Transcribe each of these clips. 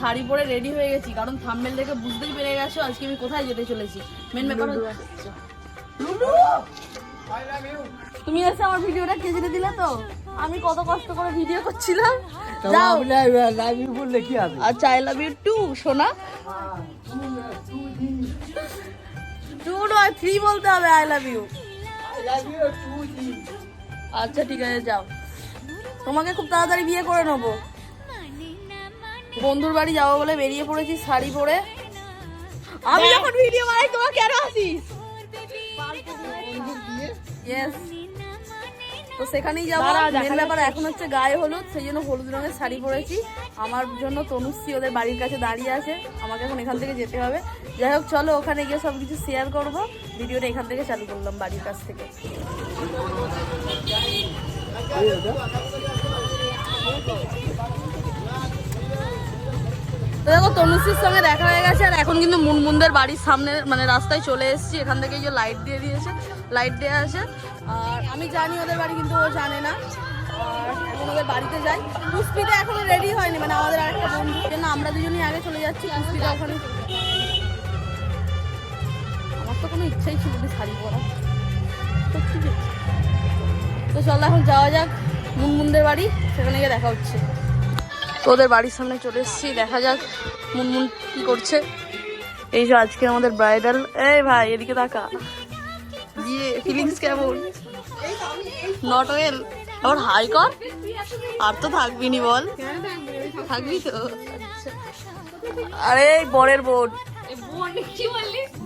শাড়ি পরে রেডি হয়ে গেছি কারণ থাম্বেল দেখে বুঝতেই পেরে গেছো আজকে আমি কোথায় যেতে চলেছি। মেন ব্যাপার হচ্ছে লুলু! তুমি এসে আমার ভিডিওটা কেজে দিলে তো? আমি কত কষ্ট করে ভিডিও করছিলাম। যাও। লাইভ বললে কি হবে আচ্ছা আই লাভ ইউ টু সোনা। টু নয় থ্রি বলতে হবে আই লাভ ইউ আচ্ছা ঠিক আছে যাও। তোমাকে খুব তাড়াতাড়ি বিয়ে করে নেব। বন্ধুর বাড়ি যাব বলে বেরিয়ে পড়েছি শাড়ি পরে। আমি যখন ভিডিও বানাই তোমার কেন আসিস. তো সেখানেই যাব। মেন ব্যাপার এখন হচ্ছে গায়ে হলুদ সেই জন্য হলুদ রঙের শাড়ি পরেছি। আমার জন্য তনুশ্রী ওদের বাড়ির কাছে দাঁড়িয়ে আছে। আমাকে এখন এখান থেকে যেতে হবে। যাই হোক চলো ওখানে গিয়ে সব কিছু শেয়ার করব। ভিডিওটা এখান থেকে চালু করলাম বাড়ির কাছ থেকে। তো দেখো, তনুশ্রীর সঙ্গে দেখা হয়ে গেছে আর এখন কিন্তু মুনমুনদের বাড়ির সামনে মানে রাস্তায় চলে এসেছি। এখান থেকে যে লাইট দিয়ে দিয়েছে লাইট দেওয়া আছে আর আমি জানি ওদের বাড়ি, কিন্তু ও জানে না। আর ওদের বাড়িতে যাই। পুষ্পিতা এখনও রেডি হয়নি মানে আমাদের আরেকটা বন্ধু। জন্য আমরা দুজনই আগে চলে যাচ্ছি পুষ্পিতা ওখানে আমার তো কোনো ইচ্ছাই ছিল শাড়ি পরা। তো ঠিক তো চলো এখন যাওয়া যাক মুনমুনদের বাড়ি, সেখানে গিয়ে দেখা হচ্ছে। ওদের বাড়ির সামনে চলে এসেছি, দেখা যাক মুনমুন কি করছে। এই যে আজকে আমাদের ব্রাইডাল এই ভাই, এদিকে তাকা। বিয়ে ফিলিংস কেমন? নট ওয়েল আবার হাই কর? আর তো থাকবি নি বল। থাকবি তো। আরে বরের বোন।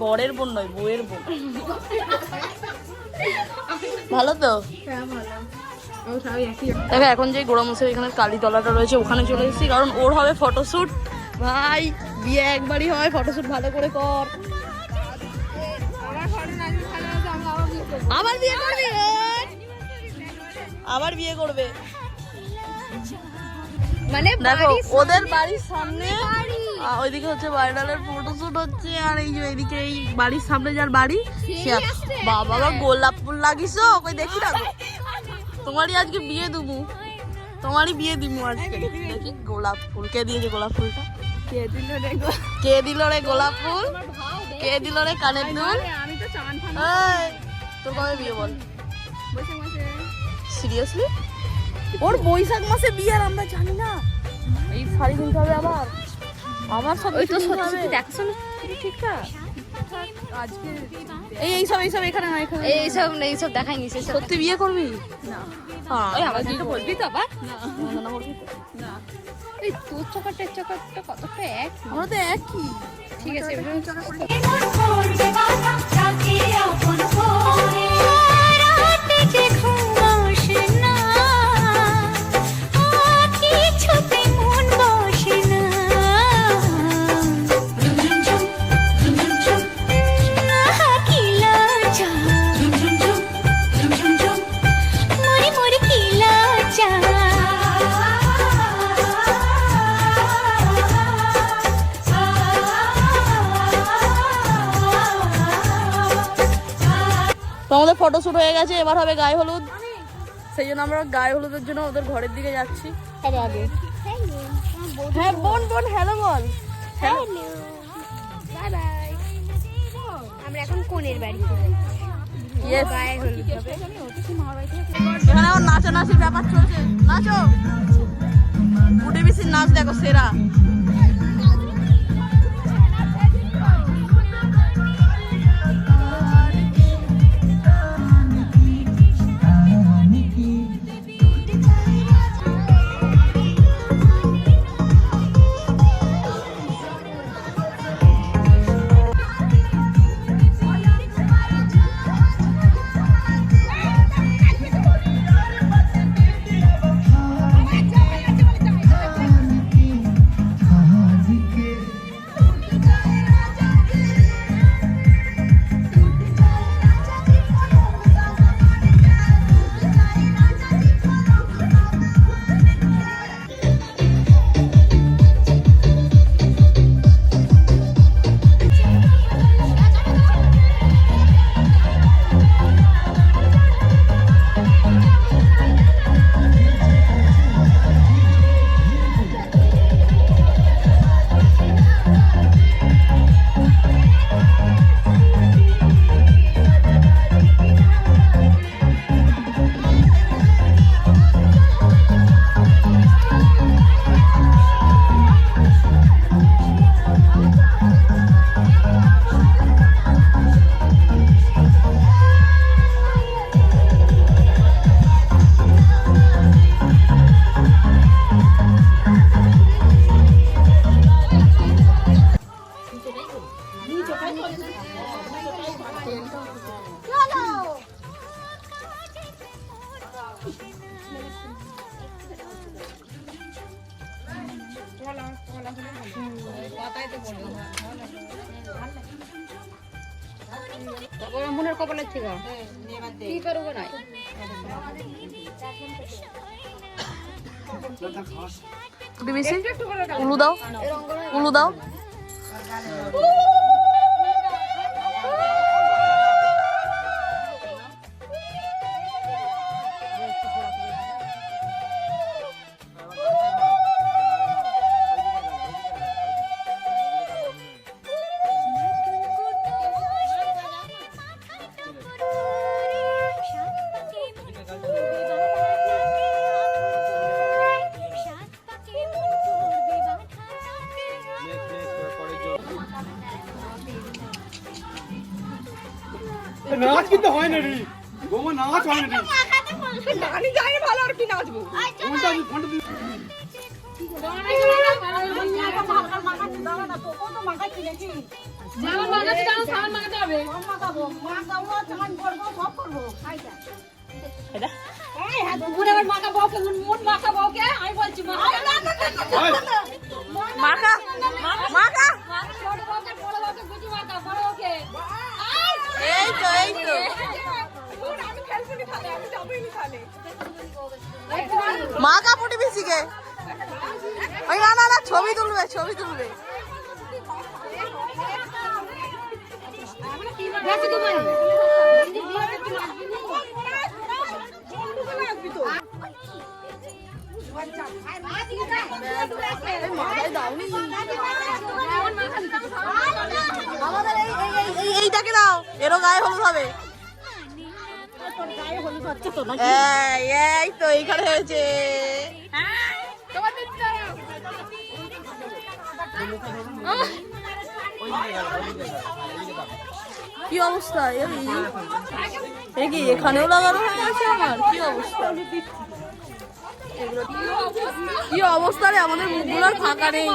বরের বোন নয়, বউয়ের বোন। ভালো তো? দেখো এখন যে গোড়ামশাই এখানে কালীতলাটা রয়েছে ওখানে চলে এসেছি কারণ ওর হবে ফটোশ্যুট। ভাই বিয়ে একবারই হয় ফটোশ্যুট ভালো করে কর। আবার বিয়ে করবি? ওই? আবার বিয়ে করবে? মানে দেখো ওদের বাড়ির সামনে ওইদিকে হচ্ছে ভাইরালের ফটোশুট হচ্ছে আর এই যে এদিকে এই বাড়ির সামনে যার বাড়ি বাবা বাবা গোলাপ ফুল লাগিস কই দেখি না। তোমারই আজকে বিয়ে দেবো। তোমারই বিয়ে দিব আজকে। দেখি গোলাপ ফুল। কে দিয়েছে গোলাপ ফুলটা? কে দিল রে কে দিল রে গোলাপ ফুল? কে দিল রে কানের দুল? আমি তো চান ফান তোর কবে বিয়ে বল? বসে বসে। সিরিয়াসলি ওর বৈশাখ মাসে বিয়ে আর আমরা জানি না। এই শাড়ি কিনতে হবে আবার। আবার সব ওই তো সত্যি হবে। সত্যি দেখাশোনা। ঠিকঠাক এই এইসব এইসব এখানে না এখানে না। এইসব এইসব দেখাইনি সেসব সত্যি বিয়ে করবি? না। ওই আমার তো বলবি তো আবার? না, না, বলবি না এই তোর চকারটা চকারটা কতটা এক? আমরা তো একই। ঠিক আছে আমাদের ফটোশুট হয়ে গেছে এবার হবে গায়ে হলুদ। সেই জন্য আমরা গায়ে হলুদের জন্য ওদের ঘরের দিকে যাচ্ছি। হবে আগে হ্যাঁ বোন বোন হ্যালো বল। বাই বাই আমরা এখন কোনের বাড়ি ইয়েস গায়ে হলুদ এখানে আমার নাচানাচির ব্যাপার চলছে। নাচো। উঠে বেশি নাচ দেখো সেরা। মনের কপালের থেকে কি করব পিসি উলু দাও উলু দাও। হয় না রে বৌমা নাচ হয় না আমি জানি ভালো আর কি নাচবো ফোনটা আমি ফোনটা দিই যেমন ছবি তুলবে। এইটাকে দাও এরও গায়ে হলুদ হবে। এই, তো এইখানে হয়েছে। কি অবস্থা? এই কি এখানেও লাগানো হয়ে আমার? কি অবস্থা? কি অবস্থা রে? আমাদের মুখগুলো আর ফাঁকা নেই।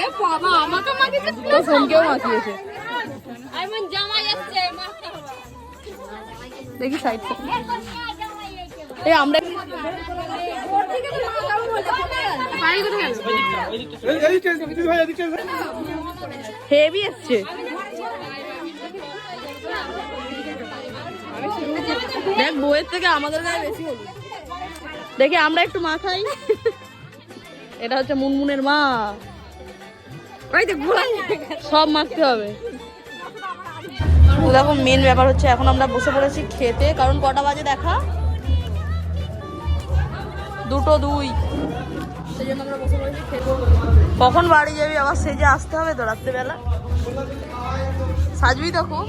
এর ফোনকেও মাখিয়েছে। দেখি সাইড এই আমরা হেভি এসছে দেখ, বইয়ের থেকে আমাদের গায়ে বেশি হলো দেখি, আমরা একটু মা খাই। এটা হচ্ছে মুনমুনের মা। সব মাখতে হবে। দেখো মেন ব্যাপার হচ্ছে এখন আমরা বসে পড়েছি খেতে, কারণ কটা বাজে দেখা? দুটো দুই। কখন বাড়ি যাবি? আবার সেজে আসতে হবে তো রাত্রেবেলা। সাজবি তো খুব।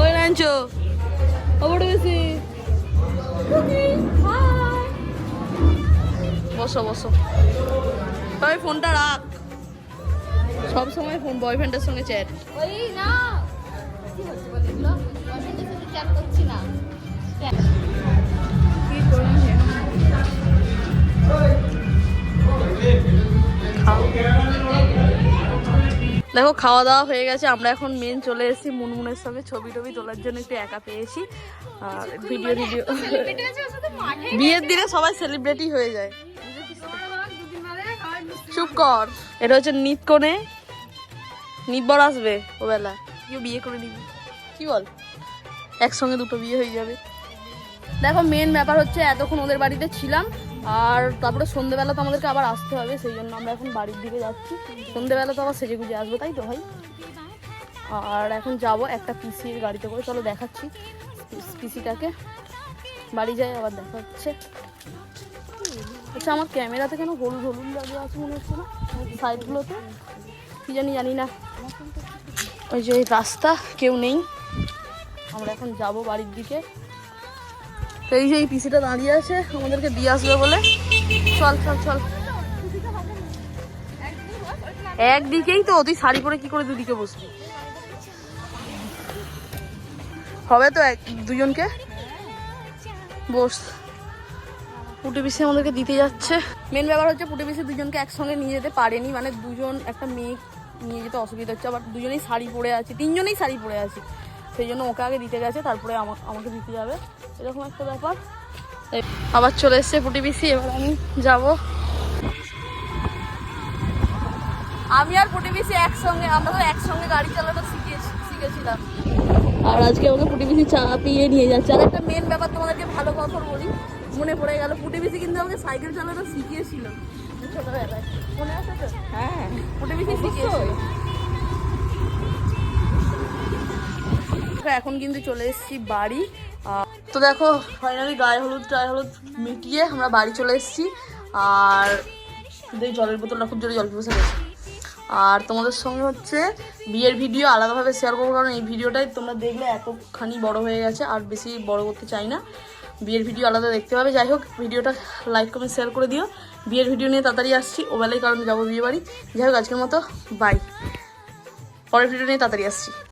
ওই লাঞ্চো ওবড় বেশি। বসো বসো। ফোনটা রাখ। সব সময় ফোন বয়ফ্রেন্ডের সঙ্গে চ্যাট না। করছি না। দেখো খাওয়া দাওয়া হয়ে গেছে। আমরা এখন মেন চলে এসেছি মুনমুনের সঙ্গে। ছবি টবি তোলার জন্য একটু একা পেয়েছি। আর ভিডিও ভিডিও শুধু মাঠে বিয়ের দিনে সবাই সেলিব্রিটি হয়ে যায়। চুপ কর। এটা হচ্ছে নিত কোণে। নিত বর আসবে ও বেলা কেউ বিয়ে করে নিবি। কি বল? একসঙ্গে দুটো বিয়ে হয়ে যাবে। দেখো মেন ব্যাপার হচ্ছে এতক্ষণ ওদের বাড়িতে ছিলাম, আর তারপরে সন্ধ্যেবেলা তো আমাদেরকে আবার আসতে হবে, সেই জন্য আমরা এখন বাড়ির দিকে যাচ্ছি। সন্ধেবেলা তো আবার সেজে গুজে আসব, তাই তো ভাই? আর এখন যাব একটা পিসির গাড়িতে করে, চলো দেখাচ্ছি পিসিটাকে বাড়ি যাই, আবার দেখা হচ্ছে। আচ্ছা আমার ক্যামেরাতে কেন হলুদ হলুদ লাগে আছে মনে হচ্ছে না? সাইডগুলোতে? কি জানি জানি না। ওই যে রাস্তা, কেউ নেই। আমরা এখন যাব বাড়ির দিকে। এই যে এই পিসিটা দাঁড়িয়ে আছে, আমাদেরকে দিয়ে আসবে বলে। চল চল চল। একদিকেই তো, তুই শাড়ি পরে কি করে দুদিকে বসবি? হবে তো এক, দুজনকে? বস। পুটি পিসি আমাদেরকে দিতে যাচ্ছে। মেন ব্যাপার হচ্ছে পুটি পিসি দুজনকে একসঙ্গে নিয়ে যেতে পারেনি। মানে দুজন, একটা মেয়ে নিয়ে যেতে অসুবিধা হচ্ছে, আবার দুজনেই শাড়ি পরে আছে, তিনজনেই শাড়ি পরে আছে। সেই জন্য ওকে আগে দিতে গেছে তারপরে আমা- আমাকে দিতে যাবে। এরকম একটা ব্যাপার। আবার চলে এসছে পুটি পিসি এবার আমি যাব। আমি আর পুটি পিসি একসঙ্গে আমরা তো একসঙ্গে গাড়ি চালানো শিখিয়েছি শিখেছিলাম। আর আজকে আমাকে চা পিয়ে নিয়ে যাচ্ছে। আর একটা মেন ব্যাপার তোমাদেরকে ভালো কথা বলি মনে পড়ে গেল পুটি পিসি কিন্তু আমাকে সাইকেল চালানো শিখিয়েছিল। ছোটবেলায় মনে আছে তো? হ্যাঁ। পুটি পিসি শিখিয়েছিল এখন কিন্তু চলে এসেছি বাড়ি। তো দেখো ফাইনালি গায়ে হলুদ গায়ে হলুদ মিটিয়ে আমরা বাড়ি চলে এসেছি। আর জলের বোতলটা খুব জোরে জল পিপাসা গেছে আর তোমাদের সঙ্গে হচ্ছে বিয়ের ভিডিও আলাদাভাবে শেয়ার করব, কারণ এই ভিডিওটাই তোমরা দেখলে এতখানি বড় হয়ে গেছে, আর বেশি বড় করতে চাই না। বিয়ের ভিডিও আলাদা দেখতে পাবে যাই হোক, ভিডিওটা লাইক কমেন্ট শেয়ার করে দিও। বিয়ের ভিডিও নিয়ে তাড়াতাড়ি আসছি, ওবেলায়, কারণ যাব বিয়ে বাড়ি যাই হোক, আজকের মতো বাই পরের ভিডিও নিয়ে তাড়াতাড়ি আসছি।